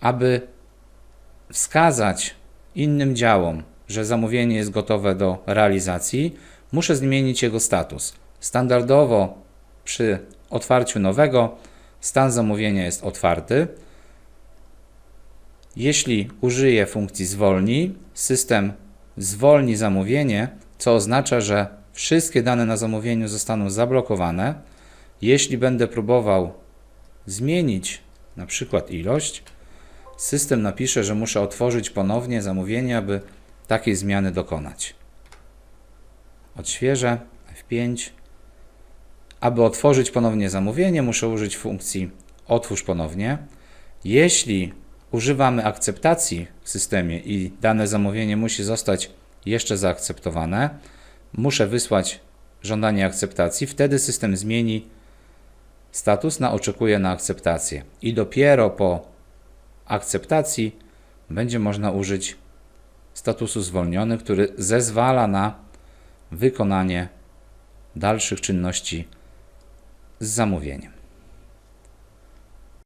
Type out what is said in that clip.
aby wskazać innym działom, że zamówienie jest gotowe do realizacji, muszę zmienić jego status. Standardowo przy otwarciu nowego stan zamówienia jest otwarty. Jeśli użyję funkcji zwolnij, system zwolni zamówienie, co oznacza, że wszystkie dane na zamówieniu zostaną zablokowane. Jeśli będę próbował zmienić na przykład ilość, system napisze, że muszę otworzyć ponownie zamówienie, aby takiej zmiany dokonać. Odświeżę F5. Aby otworzyć ponownie zamówienie, muszę użyć funkcji otwórz ponownie. Jeśli używamy akceptacji w systemie i dane zamówienie musi zostać jeszcze zaakceptowane, muszę wysłać żądanie akceptacji, wtedy system zmieni status na oczekuje na akceptację i dopiero po akceptacji będzie można użyć statusu zwolniony, który zezwala na wykonanie dalszych czynności z zamówieniem.